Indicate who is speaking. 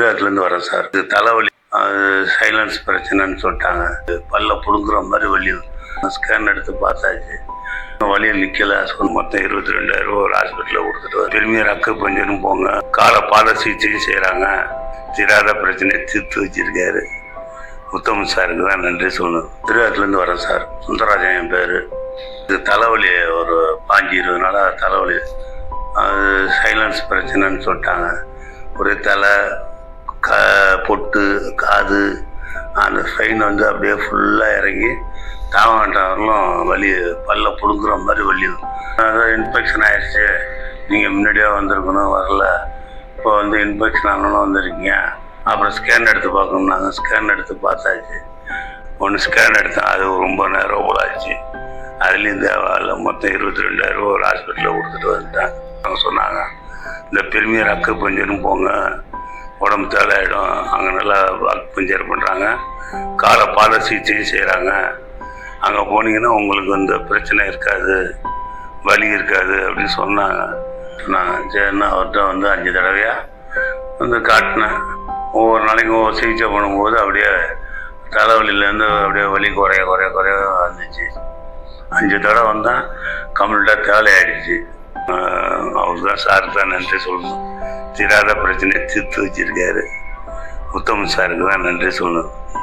Speaker 1: குஜராத்லேருந்து வரேன் சார். இது தலைவலி அது சைலன்ஸ் பிரச்சனைன்னு சொல்லிட்டாங்க. இது பல்ல புடுங்குற மாதிரி வலி. ஸ்கேன் எடுத்து பார்த்தாச்சு. வழியில் நிற்கல மொத்தம் இருபத்தி ரெண்டாயிரம் ரூபா ஒரு ஹாஸ்பிட்டலில் கொடுத்துட்டு திரும்பி ரக்க பஞ்சனும் போங்க. காலை பாத சிகிச்சையும் செய்கிறாங்க தீராத பிரச்சனையை தீர்த்து வச்சிருக்காரு. உத்தம சாருக்கு தான் நன்றி சொல்லணும். திருவாரூர்லேருந்து வரேன் சார். சுந்தரராஜன் என் பேர். இது தலைவலி ஒரு பாஞ்சு இருபது நாளாக தலைவலி. அது சைலன்ஸ் பிரச்சனைன்னு சொல்லிட்டாங்க. ஒரே தலை க பொட்டு காது அந்த ஸ்ட்ரெயின் வந்து அப்படியே ஃபுல்லாக இறங்கி தாவண்டாவரலும் வலி பல்ல பிடுங்குற மாதிரி வலி அதான் இன்ஃபெக்ஷன் ஆயிடுச்சு. நீங்கள் முன்னாடியே வந்திருக்கணும் வரல. இப்போ வந்து இன்ஃபெக்ஷன் ஆகணும்னு வந்திருக்கீங்க. அப்புறம் ஸ்கேன் எடுத்து பார்க்கணும்னாங்க. ஸ்கேன் எடுத்து பார்த்தாச்சு. ஒன்று ஸ்கேன் எடுத்தேன். அது ரொம்ப நேரம் போலாச்சு அதுலேயும் தேவையில்ல மொத்தம் இருபத்தி ரெண்டாயிரம் ஒரு ஹாஸ்பிட்டலில் கொடுத்துட்டு வந்துட்டேன் அவங்க சொன்னாங்க இந்த பெருமையை அக்கு பஞ்சரும் போங்க. உடம்பு தேவையாயிடும். அங்கே நல்லா பஞ்சர் பண்ணுறாங்க காலை பாத சிகிச்சையும் செய்கிறாங்க அங்கே போனீங்கன்னா உங்களுக்கு வந்து பிரச்சனை இருக்காது. வலி இருக்காது அப்படின்னு சொன்னாங்க. சொன்னாங்க சரின்னு அவர்கிட்ட வந்து அஞ்சு தடவையாக வந்து காட்டினேன். ஒவ்வொரு நாளைக்கும் ஒவ்வொரு சிகிச்சை பண்ணும்போது அப்படியே தலைவலியிலேருந்து அப்படியே வலி குறைய குறைய குறைய வந்துச்சு. அஞ்சு தடவை வந்தால் கம்ப்ளீட்டாக தேவையாயிடுச்சு அவர் தான் சாருக்கு தான் நன்றி சொல்லணும். தீராத பிரச்சனையை தீர்த்து வச்சிருக்காரு. உத்தம சாருக்கு தான் நன்றி சொல்லணும்.